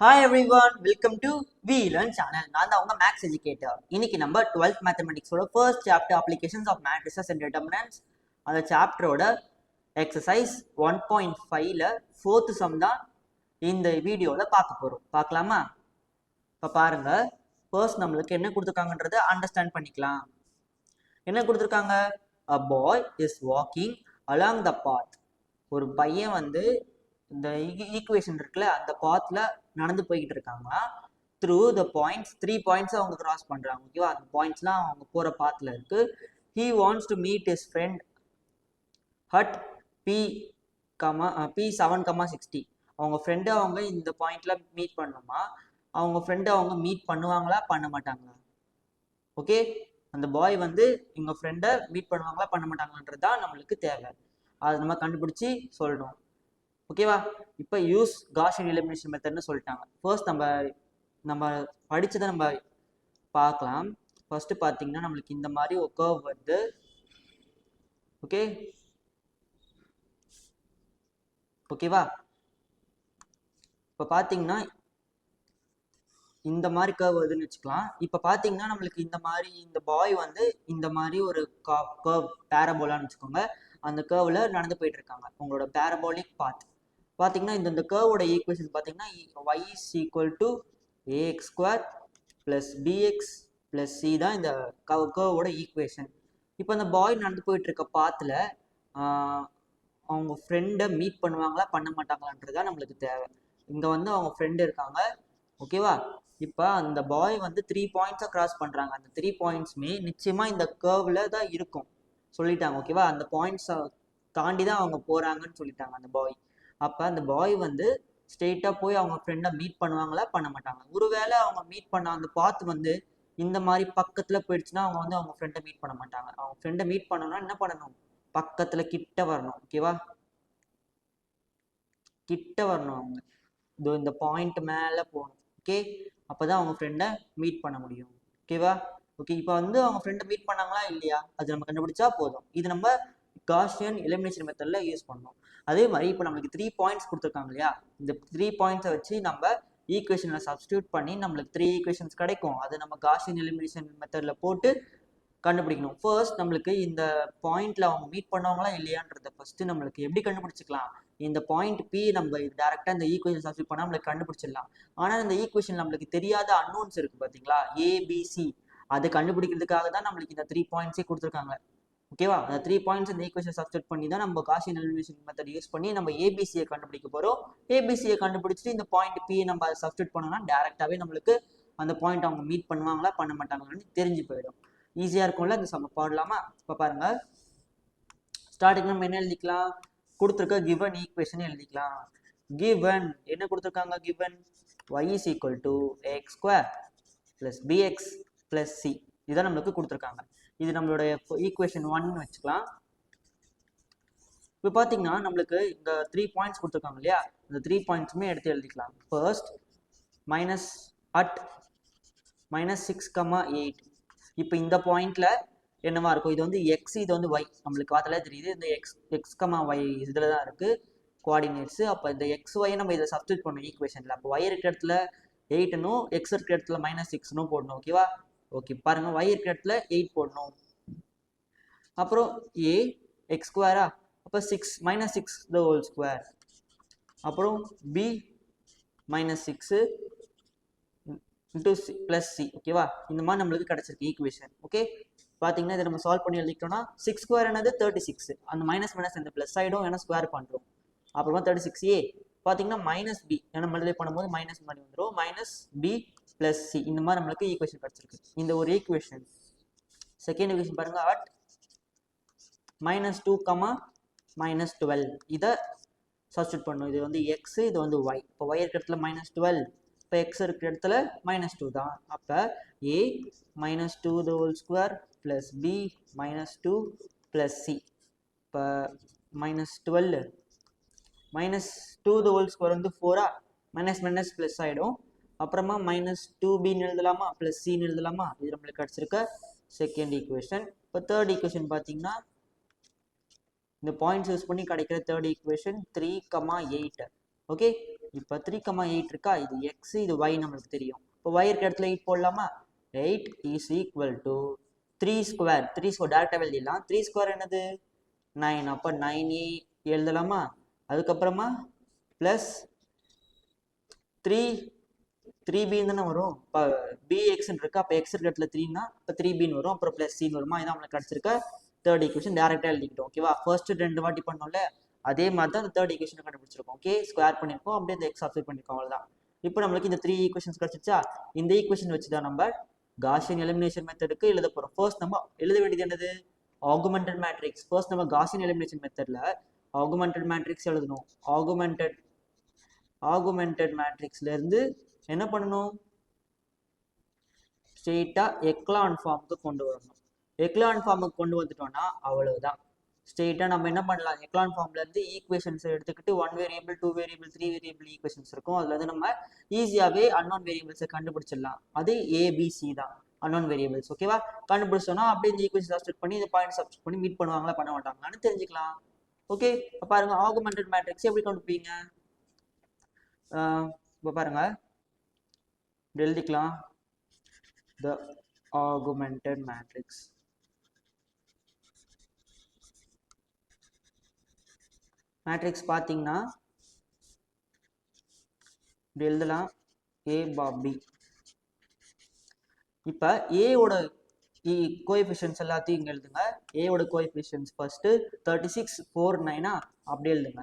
Hi every one welcome to V learn channel நான் தான் உங்கள் மேக்ஸ் எஜுகேட்டர் இன்னைக்கு நம்ம twelfth மேத்தமெட்டிக்ஸோட first chapter applications of matrices and determinants அந்த சாப்டரோட எக்ஸசைஸ் ஒன் பாயிண்ட் ஃபைவ்ல ஃபோர்த்து சம் தான் இந்த வீடியோவில் பார்க்க போகிறோம் பார்க்கலாமா? இப்போ பாருங்க ஃபர்ஸ்ட் நம்மளுக்கு என்ன கொடுத்துருக்காங்கன்றதை அண்டர்ஸ்டாண்ட் பண்ணிக்கலாம். என்ன கொடுத்துருக்காங்க? A boy is walking along the path ஒரு பையன் வந்து இந்த ஈக்குவேஷன் இருக்குல்ல அந்த பாத்தில் நடந்து போய்கிட்டு இருக்காங்க. Through the points three points அவங்க கிராஸ் பண்ணுறாங்க ஓகேவா அந்த பாயிண்ட்ஸ்லாம் அவங்க போகிற பாத்தில் இருக்கு. He wants to meet his friend at B comma B seven comma sixty அவங்க ஃப்ரெண்டு அவங்க இந்த பாயிண்ட்ல மீட் பண்ணணுமா? அவங்க ஃப்ரெண்டு அவங்க மீட் பண்ணுவாங்களா? பண்ண மாட்டாங்களா? ஓகே அந்த பாய் வந்து இவங்க ஃப்ரெண்டை மீட் பண்ணுவாங்களா? பண்ண மாட்டாங்களான்றது தான் நம்மளுக்கு தேவை. அதை நம்ம கண்டுபிடிச்சி சொல்லணும். ஓகேவா இப்போ யூஸ் காஷன் எலிமினேஷன் மெத்தட்னு சொல்லிட்டாங்க. ஃபர்ஸ்ட் நம்ம நம்ம படிச்சதை நம்ம பார்க்கலாம். ஃபர்ஸ்ட் பார்த்தீங்கன்னா நம்மளுக்கு இந்த மாதிரி ஒரு கர்வ் வருது ஓகே ஓகேவா இப்போ பார்த்தீங்கன்னா இந்த மாதிரி கர்வ் வருதுன்னு வச்சுக்கலாம். இப்போ பார்த்தீங்கன்னா நம்மளுக்கு இந்த மாதிரி இந்த பாய் வந்து இந்த மாதிரி ஒரு கர்வ் பேரபோலான்னு வச்சுக்கோங்க. அந்த கர்வில் நடந்து போயிட்டு இருக்காங்க. உங்களோட பேரபோலிக் பாத் பார்த்தீங்கன்னா இந்த இந்த கர்வோட ஈக்குவேஷன் பார்த்தீங்கன்னா y is equal to ax square plus bx plus c தான் இந்த கவ் கர்வோட ஈக்குவேஷன் இப்போ அந்த பாய் நடந்து போயிட்டு இருக்க பாத்தில் அவங்க ஃப்ரெண்டை மீட் பண்ணுவாங்களா பண்ண மாட்டாங்களான்றது தான் நம்மளுக்கு தேவை. இங்கே வந்து அவங்க ஃப்ரெண்டு இருக்காங்க ஓகேவா இப்போ அந்த பாய் வந்து த்ரீ பாயிண்ட்ஸை கிராஸ் பண்ணுறாங்க அந்த த்ரீ பாயிண்ட்ஸுமே நிச்சயமாக இந்த கேர்வில் தான் இருக்கும். சொல்லிட்டாங்க ஓகேவா அந்த பாயிண்ட்ஸை தாண்டி தான் அவங்க போகிறாங்கன்னு சொல்லிட்டாங்க அந்த பாய் அப்போ அந்த பாய் வந்து ஸ்ட்ரெயிட்டாக போய் அவங்க ஃப்ரெண்டை மீட் பண்ணுவாங்களா? பண்ண மாட்டாங்க. ஒருவேளை அவங்க மீட் பண்ண அந்த பாத் வந்து இந்த மாதிரி பக்கத்தில் போயிடுச்சுன்னா அவங்க வந்து அவங்க ஃப்ரெண்டை மீட் பண்ண மாட்டாங்க. அவங்க ஃப்ரெண்டை மீட் பண்ணணும்னா என்ன பண்ணணும்? பக்கத்தில் கிட்ட வரணும். ஓகேவா கிட்ட வரணும் அவங்க. இதோ இந்த பாயிண்ட் மேலே போகணும். ஓகே அப்போ தான் அவங்க ஃப்ரெண்டை மீட் பண்ண முடியும். ஓகேவா ஓகே இப்போ வந்து அவங்க ஃப்ரெண்டை மீட் பண்ணாங்களா? இல்லையா? அது நம்ம கண்டுபிடிச்சா போதும். இது நம்ம காஷியன் எலிமினேஷன் மெத்தடில் யூஸ் பண்ணோம் அதே மாதிரி இப்போ நம்மளுக்கு த்ரீ பாயிண்ட்ஸ் கொடுத்துருக்காங்க இல்லையா? இந்த த்ரீ பாயிண்ட்ஸை வச்சு நம்ம ஈக்குவேஷனில் சப்ஸ்டியூட் பண்ணி நம்மளுக்கு த்ரீ ஈக்குவேஷன்ஸ் கிடைக்கும். அதை நம்ம காஷின் எலிமினேஷன் மெத்தடில் போட்டு கண்டுபிடிக்கணும். ஃபர்ஸ்ட் நம்மளுக்கு இந்த பாயிண்ட்ல அவங்க மீட் பண்ணவங்களா இல்லையான்றத ஃபர்ஸ்ட் நம்மளுக்கு எப்படி கண்டுபிடிச்சிக்கலாம்? இந்த பாயிண்ட் பி நம்ம டேரெக்டாக இந்த ஈக்குவேஷன் சப்ஸ்டியூட் பண்ணால் நம்மளுக்கு கண்டுபிடிச்சிடலாம். ஆனால் இந்த ஈக்குவேஷன் நம்மளுக்கு தெரியாத அன்னோன்ஸ் இருக்கு பார்த்தீங்களா ஏபிசி அதை கண்டுபிடிக்கிறதுக்காக தான் நம்மளுக்கு இந்த த்ரீ பாயிண்ட்ஸே கொடுத்துருக்காங்க. ஓகேவா அந்த த்ரீ பாயிண்ட்ஸ் இந்த ஈக்குவேஷன் சப்ஸ்டியூட் பண்ணி தான் நம்ம காசி எலிமினேஷன் மெத்தட் யூஸ் பண்ணி நம்ம ஏபிசியை கண்டுபிடிக்க போகிறோம் ஏபிசியை கண்டுபிடிச்சிட்டு இந்த பாயிண்ட் பி நம்ம அதை சப்ஸ்டியூட் பண்ணோம்னா டேரெக்டாகவே நம்மளுக்கு அந்த பாயிண்ட் அவங்க மீட் பண்ணுவாங்களா பண்ண மாட்டாங்களான்னு தெரிஞ்சு போயிடும். ஈஸியாக இருக்கும்ல? இந்த சம்ம பாடலாமா? இப்போ பாருங்க. ஸ்டார்டிங் நம்ம என்ன எழுதிக்கலாம்? கொடுத்துருக்க கிவன் ஈக்குவேஷன் எழுதிக்கலாம். கிவன் என்ன கொடுத்துருக்காங்க given y is equal to x square plus bx plus c இதான் நம்மளுக்கு கொடுத்துருக்காங்க. இது நம்மளுடைய ஈக்குவேஷன் ஒன் வச்சுக்கலாம். இப்போ பார்த்தீங்கன்னா நம்மளுக்கு இந்த த்ரீ பாயிண்ட்ஸ் கொடுத்துருக்காங்க இல்லையா? இந்த த்ரீ பாயிண்ட்ஸுமே எடுத்து எழுதிக்கலாம். First minus at minus six comma eight இப்போ இந்த பாயிண்டில் என்னவா இருக்கும்? இது வந்து எக்ஸ் இது வந்து ஒய் நம்மளுக்கு பார்த்தாலே தெரியுது. இந்த எக்ஸ் எக்ஸ் கமா ஒய் இதில் தான் இருக்குது கோஆர்டினேட்ஸ் அப்போ இந்த எக்ஸ் ஒய் நம்ம இதை சப்ஸ்டியூட் பண்ணணும் ஈக்குவேஷனில் அப்போ ஒய் இருக்கிற இடத்துல எயிட்னும் எக்ஸ் இருக்கிற இடத்துல மைனஸ் சிக்ஸ்னும் போடணும் ஓகேவா ஓகே பாருங்க ஒய் இருக்கிற இடத்துல எயிட் போடணும். அப்புறம் ஏ எக்ஸ் ஸ்கொயரா அப்போ six minus six the whole square அப்புறம் b minus six into c plus c ஓகேவா இந்த மாதிரி நம்மளுக்கு கிடச்சிருக்கு ஈக்குவேஷன் ஓகே பார்த்தீங்கன்னா இதை நம்ம சால்வ் பண்ணி எழுதிக்கிட்டோம்னா சிக்ஸ் ஸ்கொயர் என்னது? தேர்ட்டி சிக்ஸ் அந்த மைனஸ் மைனஸ் இந்த ப்ளஸ் ஆகிடும் ஏன்னா ஸ்கொயர் பண்ணுறோம் அப்புறமா தேர்ட்டி சிக்ஸ் ஏ பார்த்தீங்கன்னா மைனஸ் பி ஏன்னா மல்டிப்ளை பண்ணும்போது மைனஸ் மாதிரி வந்துடும் மைனஸ் பி ப்ளஸ் சி இந்த மாதிரி நம்மளுக்கு ஈக்குவேஷன் கிடச்சிருக்கு. இந்த ஒரு ஈக்குவேஷன் செகண்ட் ஈக்குவேஷன் பாருங்க. At minus two comma minus twelve இதை சப்ஸ்டியூட் பண்ணும். இது வந்து எக்ஸ் இது வந்து ஒய் இப்போ ஒய் இருக்கிற இடத்துல மைனஸ் டுவெல் இப்போ எக்ஸ் இருக்கிற இடத்துல மைனஸ் டூ தான். அப்போ a minus two the whole square plus b minus two plus c இப்போ minus twelve minus two the whole square வந்து ஃபோரா மைனஸ் மைனஸ் ப்ளஸ் ஆகிடும் அப்புறமா மைனஸ் டூ பின்னு எழுதலாமா? ப்ளஸ் சின்னு எழுதலாமா? இது நம்மளுக்கு கிடச்சிருக்க செகண்ட் ஈக்குவேஷன் இப்போ தேர்ட் ஈக்குவேஷன் பார்த்தீங்கன்னா இந்த பாயிண்ட்ஸ் யூஸ் பண்ணி கிடைக்கிற third equation three comma eight okay இப்போ த்ரீ கமா எயிட் இருக்கா? இது எக்ஸ் இது ஒய் நம்மளுக்கு தெரியும். இப்போ ஒய் இருக்க இடத்துல எயிட் போடலாமா? Eight is equal to three square three square டேரெக்டாக எழுதிடலாம். த்ரீ ஸ்கொயர் என்னது? நைன் அப்போ நைன் ஏ எழுதலாமா? அதுக்கப்புறமா ப்ளஸ் த்ரீ த்ரீ பின்னு தானே வரும்? இப்போ பி எக்ஸ்ன்னு இருக்கு? அப்போ எக்ஸ் இருக்க இடத்துல த்ரீனா இப்போ த்ரீ பின்னு வரும். அப்புறம் ப்ளஸ் சின்னு வருமா? இதான் நம்மளுக்கு கிடச்சிருக்க தேர்ட் ஈக்குவேஷன் டேரெக்டாக எழுதிக்கிட்டோம் ஓகேவா ஃபர்ஸ்ட் ரெண்டு வாட்டி பண்ணோம்ல அதே மாதிரி தான் அந்த தேர்ட் ஈக்குவேஷன் கண்டுபிடிச்சிருக்கோம் ஓகே ஸ்கொயர் பண்ணியிருக்கோம் அப்படியே இந்த எக்ஸ் சப்ஸ்டிட் பண்ணியிருக்கோம் அவ்வளோதான் இப்போ நம்மளுக்கு இந்த த்ரீ ஈக்குவேஷன்ஸ் கிடச்சிச்சா இந்த ஈக்குவேஷன் வச்சு தான் நம்ம காஷியன் எலிமினேஷன் மெத்தடுக்கு எழுத போகிறோம் ஃபர்ஸ்ட் நம்ம எழுத வேண்டியது என்னது? ஆகுமெண்டட் மேட்ரிக்ஸ் ஃபர்ஸ்ட் நம்ம காஷியன் எலிமினேஷன் மெத்தடில் ஆகுமெண்டட் மேட்ரிக்ஸ் எழுதணும். ஆகுமெண்டட் ஆகுமெண்டட் மேட்ரிக்ஸ்லேருந்து என்ன பண்ணணும்? ஸ்ட்ரெயிட்டாக எக்லான் ஃபார்முக்கு கொண்டு வரணும். எக்லான் ஃபார்முக்கு கொண்டு வந்துட்டோம்னா அவ்வளவுதான். ஸ்ட்ரெயிட்டாக நம்ம என்ன பண்ணலாம்? எக்லான் ஃபார்ம்லேருந்து ஈக்குவேஷன்ஸ் எடுத்துக்கிட்டு one variable two variable three variable equations இருக்கும். அதில் வந்து நம்ம ஈஸியாகவே அன்னோன் வேரியபிள்ஸை கண்டுபிடிச்சிடலாம். அது ஏபிசி தான். அன்னோன் வேரியபிள்ஸ் ஓகேவா கண்டுபிடிச்சோன்னா அப்படியே இந்த ஈக்குவேஷன் சப்ஸ்டிட் பண்ணி இந்த பாயிண்ட் சப்ஸ்டிட் பண்ணி மீட் பண்ணுவாங்களா பண்ண மாட்டாங்களான்னு தெரிஞ்சுக்கலாம். ஓகே இப்போ பாருங்க ஆகுமெண்டட் மேட்ரிக்ஸ் எப்படி கண்டுபிடிப்பீங்க? இப்போ பாருங்கள் எழுதிக்கலாம். த ஆகுமெண்டட் மேட்ரிக்ஸ் மேட்ரிக்ஸ் பார்த்தீங்கன்னா இப்படி எழுதலாம். ஏ பாபி இப்போ ஏவோட கோஎஃபிஷியன்ஸ் எல்லாத்தையும் இங்கே எழுதுங்க. ஏவோட coefficients first thirty six four நைனா அப்படி எழுதுங்க.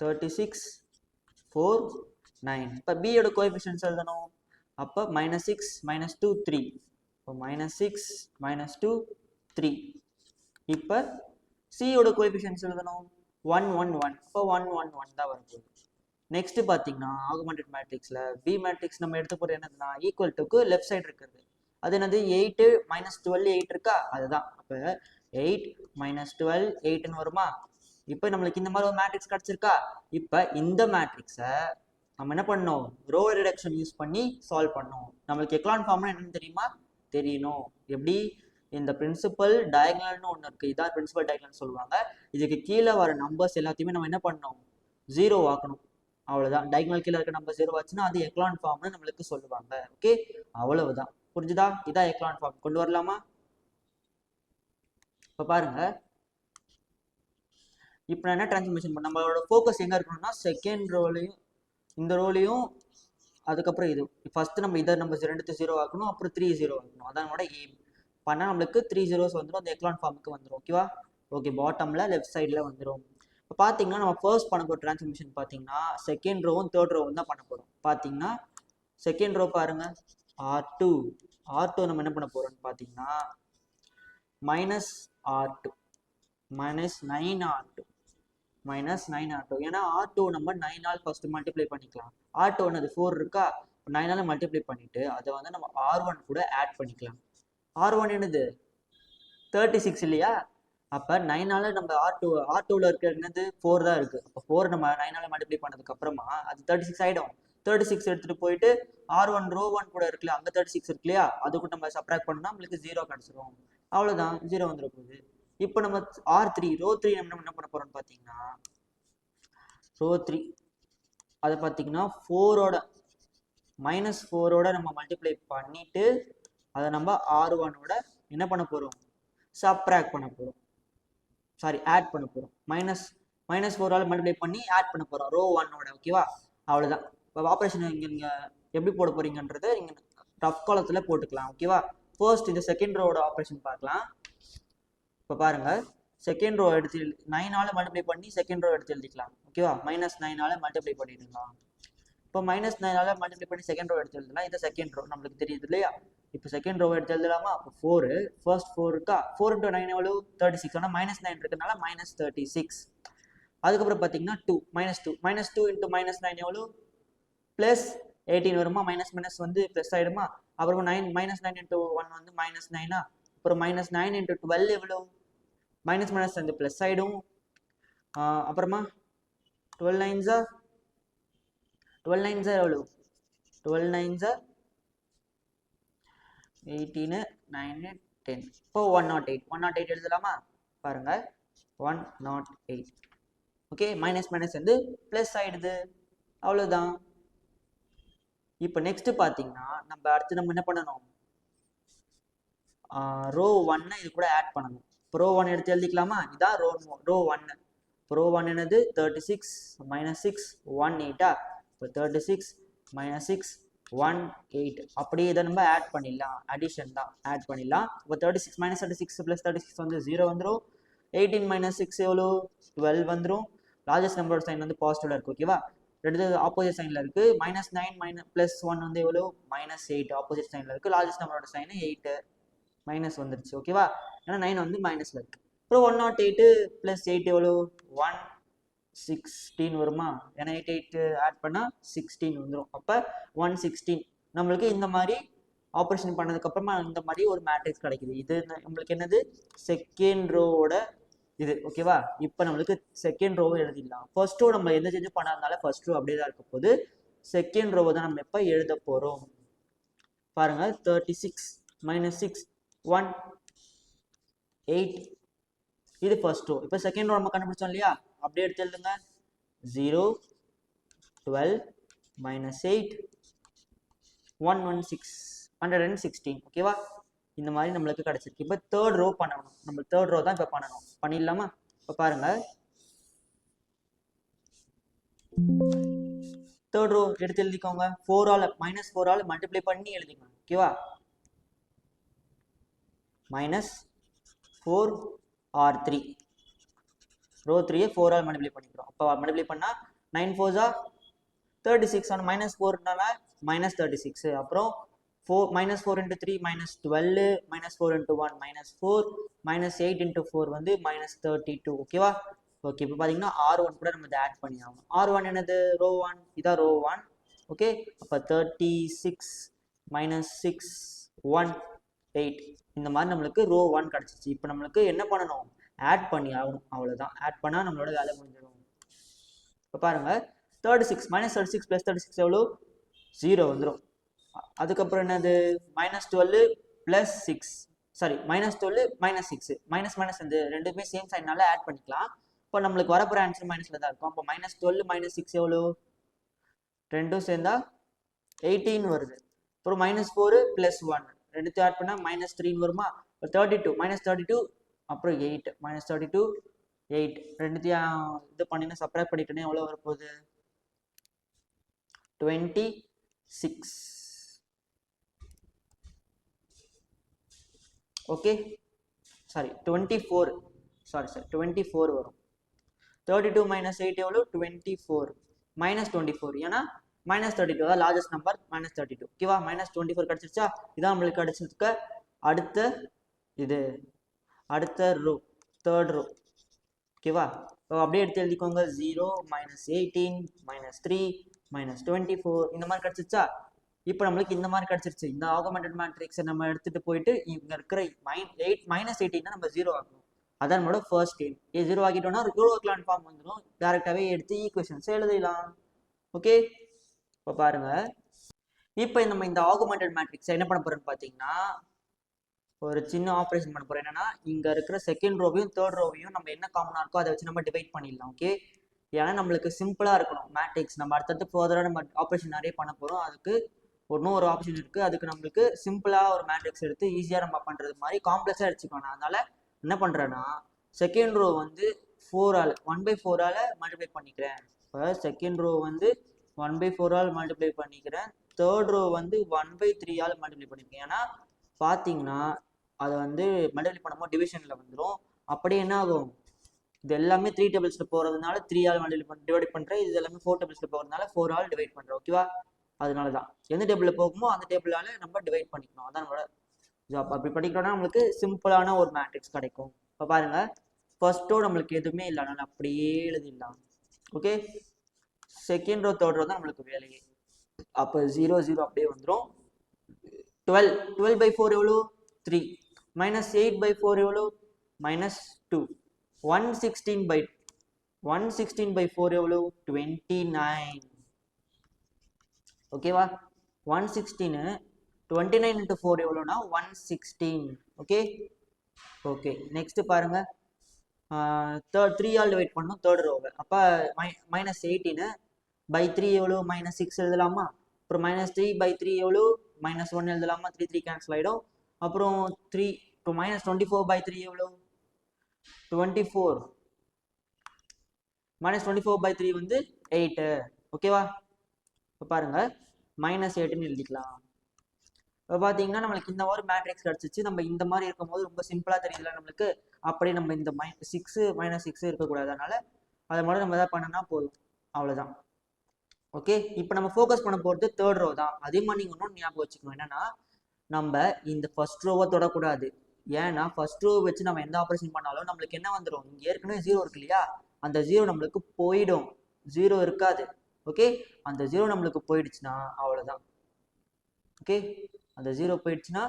தேர்ட்டி சிக்ஸ் ஃபோர் நைன் இப்போ பியோட கோஎஃபிஷியன்ஸ் எழுதணும் அப்போ minus six minus two three இப்போ minus six minus two three இப்போ சியோட கோஎஃபிஷியன்ஸ் எழுதணும் ஒன் ஒன் ஒன் இப்போ ஒன் ஒன் ஒன் தான் வருது. நெக்ஸ்ட் பார்த்தீங்கன்னா ஆகுமெண்டட் மேட்ரிக்ஸில் பி மேட்ரிக்ஸ் நம்ம எடுத்து போகிற என்னதுன்னா ஈக்குவல் டுக்கு லெஃப்ட் சைடு இருக்கிறது அது என்னது? எயிட்டு மைனஸ் டுவெல் எயிட் இருக்கா? அதுதான். அப்போ எயிட் மைனஸ் டுவெல் எயிட்னு வருமா? இப்போ நம்மளுக்கு இந்த மாதிரி ஒரு மேட்ரிக்ஸ் கிடச்சிருக்கா? இப்போ இந்த மேட்ரிக்ஸை நம்ம என்ன பண்ணோம் ரோ ரிடக்ஷன் யூஸ் பண்ணி சால்வ் பண்ணோம் நம்மளுக்கு எக்லான் ஃபார்ம்னா என்னன்னு தெரியுமா? தெரியணும். எப்படி? இந்த பிரின்சிபல் டயக்னல்னு ஒன்று இருக்குது இதான் பிரின்சிபல் டயக்னல் சொல்லுவாங்க. இதுக்கு கீழே வர நம்பர்ஸ் எல்லாத்தையுமே நம்ம என்ன பண்ணோம் ஜீரோ ஆக்கணும். அவ்வளோதான் டயக்னல் கீழே இருக்க நம்பர் ஜீரோ ஆச்சுன்னா அது எக்லான் ஃபார்ம்னு நம்மளுக்கு சொல்லுவாங்க. ஓகே அவ்வளவுதான். புரிஞ்சுதா? இதான் எக்லான் ஃபார்ம் கொண்டு வரலாமா? இப்போ பாருங்க. இப்போ என்ன டிரான்ஸ்ஃபர்மேஷன் பண்ண நம்மளோட ஃபோக்கஸ் எங்கே இருக்கணும்னா செகண்ட் ரோலையும் இந்த ரோலையும் அதுக்கப்புறம் இது. ஃபர்ஸ்ட் நம்ம இதை நம்ம ரெண்டுத்து ஜீரோ ஆக்கணும் அப்புறம் த்ரீ ஜீரோ ஆக்கணும். அதான் நம்மளோட எய்ம் பண்ணால் நம்மளுக்கு த்ரீ ஜீரோஸ் வந்துடும் அந்த எக்லான் ஃபார்முக்கு வந்துடும் ஓகேவா ஓகே பாட்டமில் லெஃப்ட் சைடில் வந்துடும் இப்போ பார்த்தீங்கன்னா நம்ம ஃபர்ஸ்ட் பண்ண போகிற ட்ரான்ஸ்மிஷன் பார்த்தீங்கன்னா செகண்ட் ரோவும் தேர்ட் ரோவும் தான் பண்ண போகிறோம் பார்த்தீங்கன்னா செகண்ட் ரோ பாருங்க. ஆர் டூ ஆர் டூ நம்ம என்ன பண்ண போகிறோம்னு பார்த்தீங்கன்னா minus R two minus nine R two minus nine R two ஏன்னா ஆர் டூ நம்ம நைன் ஆல் ஃபர்ஸ்ட் மல்டிப்ளை பண்ணிக்கலாம். ஆர் டூ அது ஃபோர் இருக்கா? நைனால் மல்டிப்ளை பண்ணிட்டு அதை வந்து நம்ம ஆர் ஒன் கூட ஆட் பண்ணிக்கலாம். ஆர் ஒன் என்னது? தேர்ட்டி சிக்ஸ் இல்லையா? அப்போ நைனால் நம்ம ஆர் டூ ஆர் டூவில் இருக்கிற என்னது? ஃபோர் தான் இருக்குது அப்போ ஃபோர் நம்ம நைனால் மல்டிப்ளை பண்ணதுக்கு அப்புறமா அது தேர்ட்டி சிக்ஸ் ஆகிடும் தேர்ட்டி சிக்ஸ் எடுத்துகிட்டு போயிட்டு ஆர் ஒன் ரோ ஒன் கூட இருக்குல்ல அங்கே தேர்ட்டி சிக்ஸ் இருக்கு இல்லையா? அது கூட நம்ம சப்ராக்ட் பண்ணோம்னா நம்மளுக்கு ஜீரோ கிடச்சிரும். அவ்வளோதான் ஜீரோ வந்துட போகுது. இப்போ நம்ம ஆர் த்ரீ ரோ த்ரீ நம்ம என்ன பண்ண போகிறோம்னு பார்த்தீங்கன்னா ரோ த்ரீ அதை பார்த்தீங்கன்னா ஃபோரோட மைனஸ் ஃபோரோட நம்ம மல்டிப்ளை பண்ணிட்டு அதை நம்ம ஆர் ஒனோட என்ன பண்ண போகிறோம் சப்ராக்ட் பண்ண போகிறோம் சாரி ஆட் பண்ண போகிறோம் மைனஸ் மைனஸ் ஃபோரால் மல்டிப்ளை பண்ணி ஆட் பண்ண போகிறோம் ரோ ஒன்னோட ஓகேவா அவ்வளோதான் இப்போ ஆப்ரேஷன் இங்கே நீங்கள் எப்படி போட போகிறீங்கன்றதை நீங்கள் ரஃப் காலத்தில் போட்டுக்கலாம் ஓகேவா ஃபர்ஸ்ட் இந்த செகண்ட் ரோட ஆப்ரேஷன் பார்க்கலாம். இப்போ பாருங்கள் செகண்ட் ரோ எடுத்து நைனால மல்டிப்ளை பண்ணி செகண்ட் ரோ எடுத்து எழுதிக்கலாம். ஓகேவா மைனஸ் நைனால மல்டிப்ளை பண்ணிடலாம் இப்போ மைனஸ் நைனால மல்டிப்ளை பண்ணி செகண்ட் ரோ எடுத்து எழுதலாம் இந்த செகண்ட் ரோ நம்மளுக்கு தெரியுது இல்லையா? இப்போ செகண்ட் ரோ எடுத்து எழுதலாமா? அப்போ ஃபோரு ஃபர்ஸ்ட் ஃபோர் இருக்கா? ஃபோர் இன்டூ நைன் எவ்வளோ தேர்ட்டி சிக்ஸ் ஆனால் மைனஸ் நைன் இருக்கிறதுனால மைனஸ் தேர்ட்டி சிக்ஸ் அதுக்கப்புறம் பார்த்தீங்கன்னா two minus two minus two into minus nine எவ்வளோ ப்ளஸ் எயிட்டீன் வருமா? மைனஸ் மைனஸ் வந்து ப்ளஸ் ஆகிடுமா அப்புறமா nine minus nine into one வந்து மைனஸ் நைனா அப்புறம் மைனஸ் நைன் இன்ட்டு டுவெல் எவ்வளோ மைனஸ் மைனஸ் வந்து ப்ளஸ் ஆகிடும் அப்புறமா டுவெல் நைன்ஸா டுவெல் நைன்ஸா எவ்வளோ டுவெல் நைன்ஸா எயிட்டீனு நைனு டென் இப்போ one nought eight one nought eight எழுதலாமா? பாருங்கள் one nought eight okay minus minus வந்து ப்ளஸ் ஆகிடுது அவ்வளோதான் இப்போ நெக்ஸ்ட்டு பார்த்தீங்கன்னா நம்ம அடுத்து நம்ம என்ன பண்ணணும்? ரோ ஒன்னை இது கூட ஆட் பண்ணணும். ப்ரோ ஒன் எடுத்து எழுதிக்கலாமா? இதான் ரோ ரோ ஒன்னு ப்ரோ ஒன் என்னது? Thirty six minus six one எயிட்டா இப்போ thirty six minus six one eight அப்படியே இதை நம்ம ஆட் பண்ணிடலாம். அடிஷன் தான். ஆட் பண்ணிடலாம். இப்போ thirty six minus thirty six plus thirty six வந்து ஜீரோ வந்துடும் எயிட்டீன் மைனஸ் சிக்ஸ் எவ்வளோ டுவெல் வந்துடும் லார்ஜஸ்ட் நம்பரோட சைன் வந்து பாசிட்டிவ்ல இருக்கு ஓகேவா ரெண்டு ஆப்போசிட் சைன்ல இருக்கு. Minus nine minus plus one வந்து எவ்வளோ மைனஸ் எயிட் ஆப்போசிட் சைன்ல இருக்கு. லார்ஜஸ்ட் நம்பரோட சைன் எயிட்டு மைனஸ் வந்துருச்சு. ஓகேவா ஏன்னா நைன் வந்து மைனஸில் இருக்கு. அப்புறம் one nought eight plus eight எவ்வளோ ஒன் சிக்ஸ்டீன் வருமா? ஏன்னா எயிட் எயிட் ஆட் பண்ணால் சிக்ஸ்டீன் வந்துடும் அப்போ ஒன் சிக்ஸ்டீன் நம்மளுக்கு இந்த மாதிரி ஆப்ரேஷன் பண்ணதுக்கப்புறமா இந்த மாதிரி ஒரு மேட்ரிக்ஸ் கிடைக்குது. இது நம்மளுக்கு என்னது? செகண்ட் ரோவோட இது ஓகேவா இப்போ நம்மளுக்கு செகண்ட் ரோவை எழுதிடலாம். ஃபர்ஸ்ட் ரோ நம்ம எந்த சேஞ்சும் பண்ணாதனால ஃபர்ஸ்ட் ரோ அப்படியே தான் இருக்க போது செகண்ட் ரோவை தான் நம்ம எப்போ எழுத போகிறோம் பாருங்கள் thirty six minus six one eight. இது ஃபர்ஸ்ட் ரோ இப்போ செகண்ட் ரோ நம்ம கண்டுபிடிச்சோம் இல்லையா? அப்படியே எடுத்து எழுதுங்க. Zero twelve minus eight one one six hundred and sixteen ஓகேவா இந்த மாதிரி நம்மளுக்கு கிடச்சிருக்கு. இப்போ தேர்ட் ரோ பண்ணணும். நம்ம தேர்ட் ரோ தான் இப்போ பண்ணணும். பண்ணிடலாமா? இப்போ பாருங்கள் தேர்ட் ரோ எடுத்து எழுதிக்கோங்க. Four all minus four all multiply பண்ணி எழுதிக்கோங்க. ஓகேவா minus four R three row த்ரீயை ஃபோரால் ஆல் மல்டிப்ளை பண்ணிக்கிறோம். அப்போ மல்டிப்ளை பண்ணால் நைன் ஃபோர்ஸா தேர்ட்டி சிக்ஸ் ஆனால் மைனஸ் ஃபோர்னால மைனஸ் தேர்ட்டி சிக்ஸ் அப்புறம் four minus four into three minus twelve minus four into one minus four minus eight into four வந்து மைனஸ் தேர்ட்டி டூ ஓகேவா ஓகே இப்போ பார்த்தீங்கன்னா ஆர் ஒன் கூட நம்ம இதை ஆட் பண்ணி ஆகணும் ஆர் ஒன் என்னது? ரோ ஒன் இதான் ரோ ஒன் ஓகே அப்போ thirty six minus six one eight இந்த மாதிரி நம்மளுக்கு ரோ ஒன் கிடச்சிச்சு. இப்போ நம்மளுக்கு என்ன பண்ணணும்? ஆட் பண்ணி ஆகணும். அவ்வளோதான் ஆட் பண்ணால் நம்மளோட வேலை முடிஞ்சிடும். இப்போ பாருங்கள் thirty six minus thirty six plus thirty six எவ்வளோ ஜீரோ வந்துடும் அதுக்கப்புறம் என்னது? Minus twelve plus six sorry minus twelve minus six minus minus வந்து ரெண்டுமே சேம் சைனால ஆட் பண்ணிக்கலாம். இப்போ நம்மளுக்கு வரப்போகிற ஆன்சர் மைனஸில் தான் இருக்கும். அப்போ மைனஸ் டுவெல் மைனஸ் சிக்ஸ் எவ்வளோ ரெண்டும் சேர்ந்தா எயிட்டீன் வருது. அப்புறம் மைனஸ் ஃபோரு ப்ளஸ் ஒன் ரெண்டுத்தையும் ஆட் பண்ணால் மைனஸ் த்ரீன்னு வருமா? Thirty two minus thirty two அப்புறம் eight minus thirty two eight ரெண்டுத்தையும் இது பண்ணினா சப்ராக்ட் பண்ணிட்டோன்னே எவ்வளோ வரப்போகுது? Twenty six okay sorry twenty four sorry sir twenty four வரும். தேர்ட்டி டூ மைனஸ் எயிட் எவ்வளோ twenty four minus twenty four ஏன்னா மைனஸ் தேர்ட்டி டூ தான் largest number minus thirty two ஓகேவா மைனஸ் டுவெண்ட்டி ஃபோர் கிடச்சிருச்சா? இதான் நம்மளுக்கு கிடச்சிருக்க அடுத்த இது அடுத்த ரூ தேர்ட் ரூ ஓகேவா ஸோ அப்படியே எடுத்து எழுதிக்கோங்க. Zero minus eighteen minus three minus twenty four இந்த மாதிரி கிடச்சிருச்சா? இப்போ நம்மளுக்கு இந்த மாதிரி கிடச்சிருச்சு. இந்த ஆகமெண்டட் மேட்ரிக்ஸை நம்ம எடுத்துகிட்டு போயிட்டு இங்கே இருக்கிற மைன் எயிட் மைனஸ் எயிட்டீன்னா நம்ம ஜீரோ ஆகணும் அதான் நம்மளோட ஃபர்ஸ்ட் கேம் ஏ ஜீரோ ஆக்கிட்டோம்னா யூரோ கிளான் ஃபார்ம் வந்துடும் டேரெக்டாகவே எடுத்து ஈக்குவேஷன்ஸ் எழுதிடலாம் ஓகே இப்போ பாருங்க. இப்போ நம்ம இந்த ஆகுமெண்டட் மேட்ரிக்ஸ் என்ன பண்ண போறோம்னு பார்த்தீங்கன்னா ஒரு சின்ன ஆப்ரேஷன் பண்ண போறோம். என்னன்னா இங்க இருக்கிற செகண்ட் ரோவையும் தேர்ட் ரோவையும் நம்ம என்ன காமனா இருக்கோ அதை வச்சு நம்ம டிவைட் பண்ணிடலாம் ஓகே ஏன்னா நம்மளுக்கு சிம்பிளா இருக்கணும். மேட்ரிக்ஸ் நம்ம அடுத்தடுத்து ஃபர்தராக நம்ம ஆப்ரேஷன் நிறைய பண்ண போறோம். அதுக்கு ஒன்றும் ஒரு ஆப்ஷன் இருக்கு. அதுக்கு நம்மளுக்கு சிம்பிளா ஒரு மேட்ரிக்ஸ் எடுத்து ஈஸியா நம்ம பண்றது மாதிரி காம்ப்ளெக்ஸா எடுத்துக்கணும். அதனால என்ன பண்றேன்னா செகண்ட் ரோ வந்து ஃபோரால் ஒன் பை ஃபோரால் மல்டிப்ளை பண்ணிக்கிறேன். இப்போ செகண்ட் ரோ வந்து ஒன் பை ஃபோரால் மல்டிப்ளை பண்ணிக்கிறேன். தேர்ட் ரோ வந்து ஒன் பை த்ரீயால் மல்டிப்ளை பண்ணிக்கிறேன் ஏன்னா பார்த்தீங்கன்னா அதை வந்து மல்டிப்ளை பண்ணும்போது டிவிஷனில் வந்துடும் அப்படியே என்ன ஆகும்? இது எல்லாமே த்ரீ டேபிள்ஸில் போகிறதுனால த்ரீ ஆல் மல்டிப்ளை பண்ணி டிவைட் பண்ணுறேன் இது எல்லாமே ஃபோர் டேபிள்ஸில் போகிறதுனால ஃபோர் ஆல் டிவைட் பண்ணுறேன் ஓகேவா அதனால தான் எந்த டேபிளில் போகுமோ அந்த டேபிளால் நம்ம டிவைட் பண்ணிக்கணும். அதான் நம்மளோட ஜாப் அப்படி பண்ணிக்கிட்டோம்னா நம்மளுக்கு சிம்பிளான ஒரு மேட்ரிக்ஸ் கிடைக்கும். இப்போ பாருங்கள் ஃபர்ஸ்ட்டோ நம்மளுக்கு எதுவுமே இல்லை. அதனால அப்படியே எழுதிடலாம். Okay second row third row தான் நம்மளுக்கு வேலையே. அப்போ ஜீரோ ஜீரோ அப்படியே வந்துடும் டுவெல் டுவெல் பை ஃபோர் எவ்வளோ three minus eight by four எவ்வளோ minus two one sixteen by one sixteen by four எவ்வளோ டுவெண்ட்டி நைன் ஓகேவா one sixteen twenty nine into four எவ்வளோனா one sixteen okay okay next பாருங்கள் third three ஆல் divide பண்ணோம் third ரோவை அப்போ my minus eighteen by three எவ்வளோ minus six எழுதலாமா? அப்புறம் மைனஸ் த்ரீ பை த்ரீ எவ்வளோ மைனஸ் ஒன் எழுதலாமா? த்ரீ த்ரீ கேன்சல் ஆகிடும் அப்புறம் த்ரீ இப்போ minus twenty four by three எவ்வளோ twenty four minus twenty four by three வந்து எயிட்டு ஓகேவா இப்போ பாருங்கள் மைனஸ் எயிட்டுன்னு எழுதிக்கலாம். பார்த்தீங்கன்னா நம்மளுக்கு இந்த மாதிரி மேட்ரிக்ஸ் கிடச்சிச்சு. நம்ம இந்த மாதிரி இருக்கும்போது ரொம்ப சிம்பிளாக தெரியுதுல நம்மளுக்கு. அப்படியே நம்ம இந்த மை சிக்ஸு மைனஸ் சிக்ஸு இருக்கக்கூடாது அதனால் அதை மட்டும் நம்ம எதாவது பண்ணனா போதும். அவ்வளோதான் ஓகே இப்போ நம்ம ஃபோக்கஸ் பண்ண போகிறது தேர்ட் ரோ தான். அதே மாதிரி நீங்கள் இன்னொன்று ஞாபகம் வச்சுக்கணும். என்னென்னா நம்ம இந்த ஃபர்ஸ்ட் ரோவை தொடக்கூடாது. ஏன்னா ஃபர்ஸ்ட் ரோ வச்சு நம்ம எந்த ஆப்ரேஷன் பண்ணாலும் நம்மளுக்கு என்ன வந்துடும் இங்கே ஏற்கனவே ஜீரோ இருக்கு இல்லையா? அந்த ஜீரோ நம்மளுக்கு போயிடும். ஜீரோ இருக்காது. ஓகே அந்த ஜீரோ நம்மளுக்கு போயிடுச்சுன்னா அவ்வளோதான் ஓகே அந்த ஜீரோ போயிடுச்சுன்னா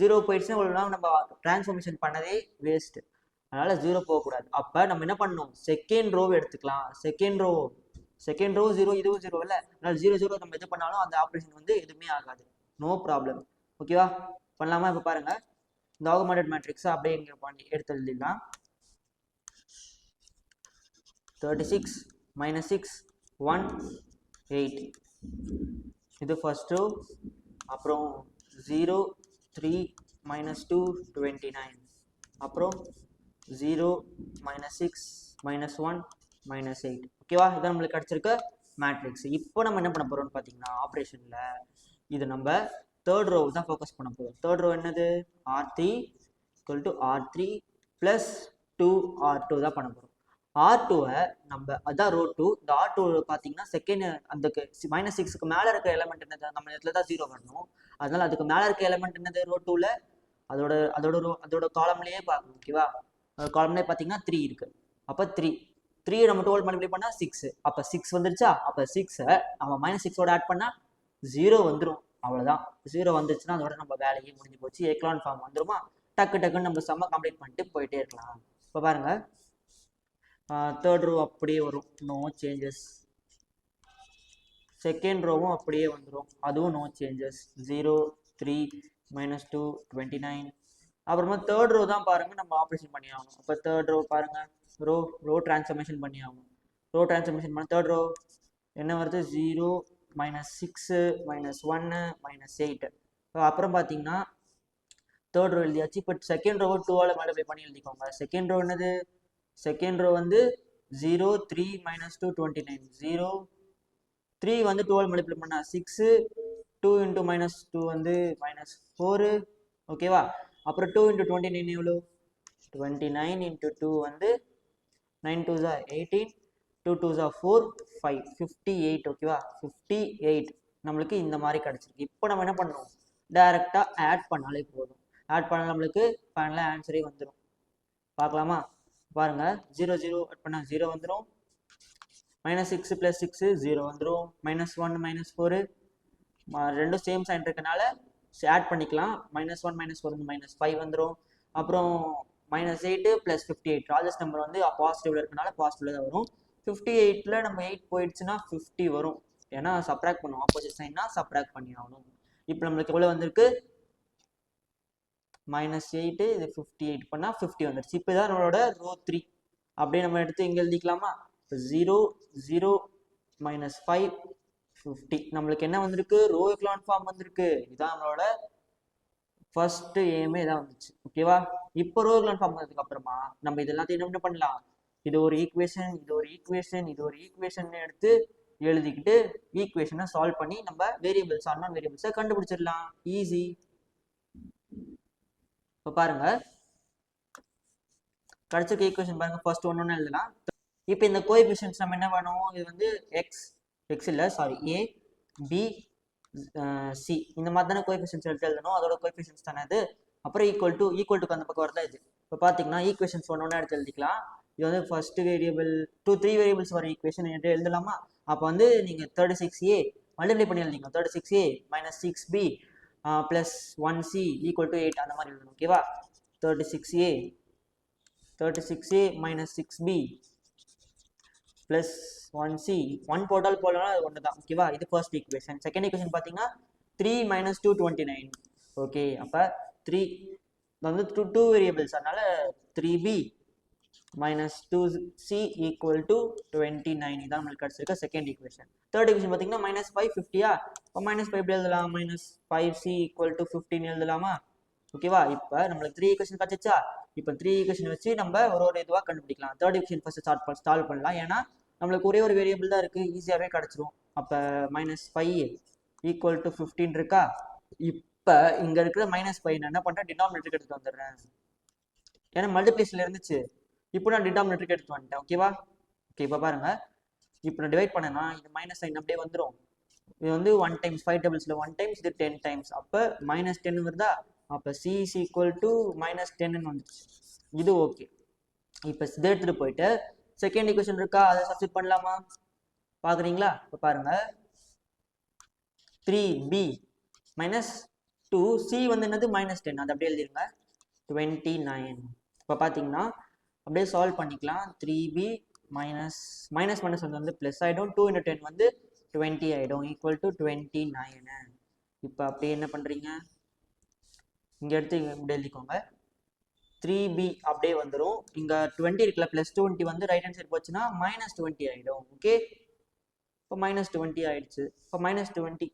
ஜீரோ போயிடுச்சுன்னா இவ்வளோ நம்ம டிரான்ஸ்ஃபர்மேஷன் பண்ணதே வேஸ்ட் அதனால ஜீரோ போகக்கூடாது. அப்போ நம்ம என்ன பண்ணணும்? செகண்ட் ரோவை எடுத்துக்கலாம். Second row second row zero இதுவும் ஜீரோ இல்லை. அதனால ஜீரோ ஜீரோ நம்ம இது பண்ணாலும் அந்த ஆப்ரேஷன் வந்து எதுவுமே ஆகாது. நோ ப்ராப்ளம் ஓகேவா பண்ணலாமா? இப்போ பாருங்க. இந்த ஆகுமெண்டட் மேட்ரிக்ஸ் அப்படியே இங்கே பண்ணி எடுத்து எழுதிடலாம். Thirty six minus six one eight இது ஃபஸ்ட்டு ரோ அப்புறம் zero three minus two twenty nine அப்புறம் zero minus six minus one minus eight ஓகேவா இதான் நம்மளுக்கு கிடச்சிருக்க மேட்ரிக்ஸ் இப்போ நம்ம என்ன பண்ண போகிறோம்னு பார்த்தீங்கன்னா ஆப்ரேஷனில் இது நம்ம தேர்ட் ரோ தான் ஃபோக்கஸ் பண்ண போகிறோம் தேர்ட் ரோ என்னது? R three equal to R three plus two R two தான் பண்ண போகிறோம் ஆர் டூவை நம்ம அதான் ரோ டூ இந்த ஆர் டூ பார்த்தீங்கன்னா செகண்ட் அந்த மைனஸ் சிக்ஸ்க்கு மேலே இருக்க எலமெண்ட் என்னது? நம்ம இடத்துல தான் ஜீரோ வரணும். அதனால அதுக்கு மேலே இருக்க எலமெண்ட் என்னது ரோ டூவில் அதோட அதோட ரோ அதோட காலம்லேயே பார்க்கணும் ஓகேவா காலம்லேயே பார்த்தீங்கன்னா த்ரீ இருக்கு. அப்போ த்ரீ த்ரீ நம்ம டுவெல் மல்டிப்ளை பண்ணால் சிக்ஸ் அப்போ சிக்ஸ் வந்துருச்சா? அப்போ சிக்ஸை நம்ம மைனஸ் சிக்ஸோட ஆட் பண்ணால் ஜீரோ வந்துடும் அவ்வளோதான் ஜீரோ வந்துச்சுன்னா அதோட நம்ம வேலையே முடிஞ்சு போச்சு. ஏக்லான் ஃபார்ம் வந்துருமா? டக்கு டக்குன்னு நம்ம செம்ம கம்ப்ளீட் பண்ணிட்டு போயிட்டே இருக்கலாம். இப்போ பாருங்கள் தேர்ட் ரோ அப்படியே வரும். நோ சேஞ்சஸ் செகண்ட் ரோவும் அப்படியே வந்துடும் அதுவும் no changes zero three minus two twenty nine அப்புறமா தேர்ட் ரோ தான் பாருங்கள் நம்ம ஆப்ரேஷன் பண்ணி ஆகணும். இப்போ தேர்ட் ரோ பாருங்கள் ரோ ரோ டிரான்ஸ்ஃபர்மேஷன் பண்ணி ஆகணும். ரோ டிரான்ஸ்ஃபர்மேஷன் பண்ண தேர்ட் ரோ என்ன வருது? ஜீரோ மைனஸ் சிக்ஸு மைனஸ் ஒன்னு மைனஸ் எயிட்டு அப்புறம் பார்த்தீங்கன்னா தேர்ட் ரோ எழுதியாச்சு. இப்போ செகண்ட் ரோவை டூவால் மல்டிப்ளை பண்ணி எழுதிக்கோங்க. செகண்ட் ரோ என்னது? செகண்ட் ரோ வந்து zero three minus two twenty nine zero three வந்து டுவெல் மல்டிப்ளை பண்ணா six two into minus two வந்து மைனஸ் ஃபோரு ஓகேவா அப்புறம் டூ இன்ட்டு டுவெண்ட்டி நைன் எவ்வளோ டுவெண்ட்டி நைன் இன்ட்டு டூ வந்து நைன் டூ ஜா எயிட்டீன் டூ டூ ஜா ஃபோர் ஃபைவ் ஃபிஃப்டி எயிட் ஓகேவா ஃபிஃப்டி எயிட் நம்மளுக்கு இந்த மாதிரி கிடச்சிருக்கு. இப்போ நம்ம என்ன பண்ணுவோம் டைரெக்டாக ஆட் பண்ணாலே போதும். ஆட் பண்ணால் நம்மளுக்கு ஃபைனலாக ஆன்சரே வந்துடும் பார்க்கலாமா? பாருங்க. ஜீரோ ஜீரோ அட் பண்ணால் ஜீரோ வந்துடும் minus six plus six zero வந்துடும் மைனஸ் ஒன் மைனஸ் ஃபோரு ரெண்டும் சேம் சைன் இருக்கனால ஆட் பண்ணிக்கலாம். மைனஸ் ஒன் மைனஸ் ஃபோர் வந்து மைனஸ் ஃபைவ் வந்துடும் அப்புறம் minus eight plus fifty eight largest number வந்து பாசிட்டிவ்ல இருக்கனால பாசிட்டிவ்ல தான் வரும். ஃபிஃப்டி எயிட்டில் நம்ம எயிட் போயிடுச்சுன்னா ஃபிஃப்டி வரும். ஏன்னா சப்ராக்ட் பண்ணுவோம் ஆப்போசிட் சைன்னா சப்ராக்ட் பண்ணி ஆகணும். இப்போ நம்மளுக்கு எவ்வளோ வந்திருக்கு? மைனஸ் எயிட்டு இது ஃபிஃப்டி எயிட் பண்ணால் ஃபிஃப்டி வந்துடுச்சு இப்போ தான் நம்மளோட ரோ த்ரீ அப்படியே நம்ம எடுத்து இங்கே எழுதிக்கலாமா? இப்போ zero zero minus five fifty நம்மளுக்கு என்ன வந்திருக்கு? ரோ எக்லான் ஃபார்ம் வந்திருக்கு. இதுதான் நம்மளோட ஃபர்ஸ்ட் ஏமே இதான் வந்துச்சு. ஓகேவா இப்போ ரோ எக்லான் ஃபார்ம் வந்ததுக்கு அப்புறமா நம்ம இது எல்லாத்தையும் என்ன பண்ணலாம்? இது ஒரு ஈக்குவேஷன் இது ஒரு ஈக்குவேஷன் இது ஒரு ஈக்குவேஷன் எடுத்து எழுதிக்கிட்டு ஈக்குவேஷனை சால்வ் பண்ணி நம்ம வேரியபிள்ஸ் ஆன் வேரியபிள்ஸை கண்டுபிடிச்சிடலாம். ஈஸி இப்போ பாருங்க. கிடைச்சிருக்க ஈக்குவேஷன் பாருங்க. ஃபர்ஸ்ட் ஒன்று ஒன்று எழுதலாம். இப்போ இந்த கோஎஃபிஷியன்ஸ் நம்ம என்ன பண்ணுவோம்? இது வந்து எக்ஸ் எக்ஸ் இல்லை சாரி ஏ பி சி இந்த மாதிரி தானே கோஎஃபிஷியன்ஸ் எடுத்து எழுதணும். அதோட கோஎஃபிஷியன்ஸ் தானே இது. அப்புறம் ஈக்குவல் டு ஈக்குவல் டுக்கு அந்த பக்கம் வரதான் இது. இப்போ பார்த்தீங்கன்னா ஈக்குவேஷன்ஸ் ஒன்று ஒன்று எடுத்து எழுதிக்கலாம். இது வந்து first variable two three variables வர ஈக்குவேஷன் எடுத்து எழுதலாமா? அப்போ வந்து நீங்கள் தேர்ட்டி சிக்ஸ் ஏ மல்டிப்ளை பண்ணி எழுதிங்க thirty six A minus six B plus one C equal to eight அந்த மாதிரி எழுதணும் ஓகேவா thirty six A thirty six A minus six B plus one C one போட்டால் போடலாம் அது ஒன்று தான் ஓகேவா இது ஃபர்ஸ்ட் ஈக்குவேஷன் செகண்ட் ஈக்குவேஷன் பார்த்தீங்கன்னா three minus two twenty nine okay அப்போ த்ரீ வந்து டூ டூ வேரியபிள்ஸ் அதனால three B minus two C equal to twenty nine இதான் நம்மளுக்கு கிடச்சிருக்க செகண்ட் ஈக்குவேஷன் தேர்ட் ஈக்குவேஷன் பார்த்தீங்கன்னா மைனஸ் ஃபைவ் ஃபிஃப்டியா இப்போ மைனஸ் ஃபைவ் எப்படி எழுதலாம்? Minus five C equal to fifteen எழுதலாமா? ஓகேவா இப்போ நம்மளுக்கு த்ரீ ஈக்குவேஷன் கிடச்சிச்சா இப்போ த்ரீ ஈக்குவேஷன் வச்சு நம்ம ஒரு ஒரு இதுவாக கண்டுபிடிக்கலாம். தேர்ட் டிவிஷன் ஃபஸ்ட்டு ஸ்டார்ட் பண்ண சால்வ் பண்ணலாம். ஏன்னா நம்மளுக்கு ஒரே ஒரு வேரியபிள் தான் இருக்குது ஈஸியாகவே கிடச்சிரும். அப்போ minus five equal to fifteen இருக்கா? இப்போ இங்கே இருக்கிற மைனஸ் ஃபைவ் நான் என்ன பண்ணுறேன் டினாமினேட்டருக்கு எடுத்துகிட்டு வந்துடுறேன். ஏன்னா மல்டிப்ளேஷனில் இருந்துச்சு. இப்போ நான் டினாமினேட்டருக்கு எடுத்து வந்துட்டேன். ஓகேவா ஓகே இப்போ பாருங்கள் இப்போ நான் டிவைட் பண்ணேன்னா இது மைனஸ் சைன் அப்படியே வந்துடும் இது வந்து ஒன் டைம்ஸ் ஃபைவ் டேபிள்ஸில் ஒன் டைம்ஸ் இது டென் டைம்ஸ் அப்போ மைனஸ் டென் வருதா? அப்போ C is equal to minus டென்னு வந்துச்சு இது ஓகே இப்போ இதை எடுத்துகிட்டு போயிட்டு செகண்ட் ஈக்குவேஷன் இருக்கா? அதை சப்ஸ்டிட் பண்ணலாமா? பார்க்குறீங்களா இப்போ பாருங்கள் three B minus two C வந்து என்னது? மைனஸ் டென் அது அப்படியே எழுதிருங்க. டுவெண்ட்டி நைன் இப்போ பார்த்தீங்கன்னா அப்படியே சால்வ் பண்ணிக்கலாம். Three B minus minus minus வந்து வந்து ப்ளஸ் ஆகிடும் டூ இன்ட்டு டென் வந்து டுவெண்ட்டி ஆகிடும் ஈக்குவல் டு டுவெண்ட்டி நைனு இப்போ அப்படியே என்ன பண்ணுறீங்க இங்கே எடுத்து இப்படி எழுதிக்கோங்க. த்ரீ பி அப்படியே வந்துடும் இங்கே டுவெண்ட்டி இருக்குல்ல ப்ளஸ் டுவெண்ட்டி வந்து ரைட் ஹேண்ட் சைடு போச்சுன்னா மைனஸ் டுவெண்ட்டி ஆகிடும் ஓகே இப்போ மைனஸ் டுவெண்ட்டி ஆகிடுச்சு இப்போ minus twenty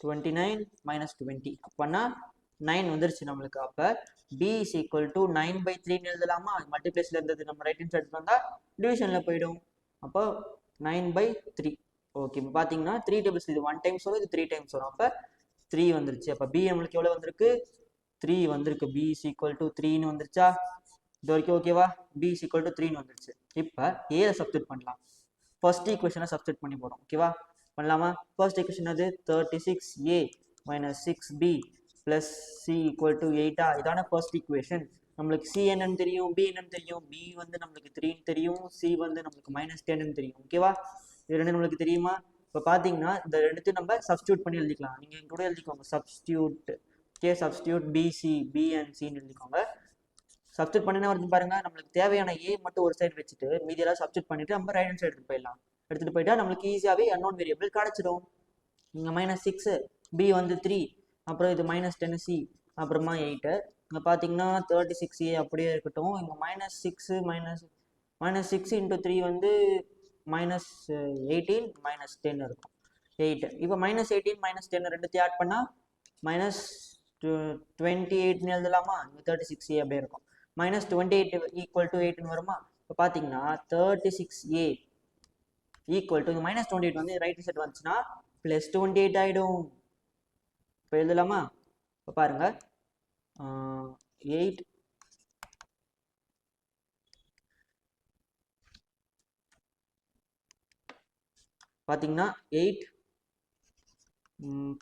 twenty nine minus twenty அப்போனா நைன் வந்துருச்சு நம்மளுக்கு. அப்போ B is equal to nine by த்ரீன்னு எழுதலாமா? மல்டிப்ளேஸில் இருந்தது. நம்ம ரைட் ஹேண்ட் சைடு வந்தால் டிவிஷனில் போயிடும். அப்போ நைன் பை த்ரீ ஓகே இப்போ பார்த்தீங்கன்னா த்ரீ டேபிள்ஸ் இது ஒன் டைம்ஸ் வரும் இது த்ரீ டைம்ஸ் வரும். அப்போ த்ரீ வந்துருச்சு. அப்போ பி நம்மளுக்கு எவ்வளோ வந்திருக்கு? த்ரீ வந்திருக்கு. பி இஸ் ஈக்குவல் டு த்ரீன்னு வந்துருச்சா? இது வரைக்கும் ஓகேவா பி இஸ் ஈக்குவல் டு த்ரீன்னு வந்துருச்சு. இப்போ ஏதை சப்ஸ்டியூட் பண்ணலாம். ஃபர்ஸ்ட் ஈக்குவேஷனை சப்ஸ்டியூட் பண்ணி போகிறோம் ஓகேவா பண்ணலாமா? ஃபர்ஸ்ட் ஈக்குவேஷன் அது thirty six A minus six B plus C equal to எயிட்டா இதான ஃபர்ஸ்ட் ஈக்குவேஷன் நம்மளுக்கு சி என்னன்னு தெரியும் பி என்னன்னு தெரியும். பி வந்து நம்மளுக்கு த்ரீன்னு தெரியும். சி வந்து நம்மளுக்கு மைனஸ் டென்னு தெரியும். ஓகேவா இது ரெண்டு நம்மளுக்கு தெரியுமா? இப்போ பார்த்தீங்கன்னா இந்த ரெண்டுத்தையும் நம்ம சப்ஸ்டியூட் பண்ணி எழுதிக்கலாம். நீங்கள் கூட எழுதிக்கோங்க. Substitute K substitute B C B and சின்னு எழுதிக்கோங்க. சப்ஸ்டியூட் பண்ணினா வருது பாருங்க நம்மளுக்கு தேவையான ஏ மட்டும் ஒரு சைடு வச்சுட்டு மீதி எல்லாம் சப்ஸ்டியூட் பண்ணிட்டு நம்ம ரைட் ஹேண்ட் சைடு போயிடலாம். எடுத்துகிட்டு போயிட்டா நம்மளுக்கு ஈஸியாகவே அன்னோன் வேரியபிள் கிடச்சிடும். இங்கே மைனஸ் சிக்ஸு பி வந்து த்ரீ அப்புறம் இது மைனஸ் டென் சி அப்புறமா எயிட்டு இங்கே பார்த்தீங்கன்னா தேர்ட்டி சிக்ஸ் ஏ அப்படியே இருக்கட்டும். இங்கே minus six minus minus six into three வந்து மைனஸ் எயிட்டீன் மைனஸ் டென் இருக்கும். எயிட் இப்போ மைனஸ் எயிட்டீன் மைனஸ் டென் ரெண்டுத்தையும் ஆட் பண்ணால் மைனஸ் டுவெண்ட்டி எயிட்னு எழுதலாமா? இங்கே தேர்ட்டி சிக்ஸ் ஏ அப்படியே இருக்கும். Minus twenty eight equal to எயிட்னு வருமா? இப்போ பார்த்தீங்கன்னா thirty six A equal to minus twenty eight வந்து ரைட் சைட் வந்துச்சுன்னா ப்ளஸ் டுவெண்ட்டி எயிட் ஆகிடும் இப்போ எழுதலாமா? இப்போ பாருங்க. எயிட் பார்த்தீங்கன்னா eight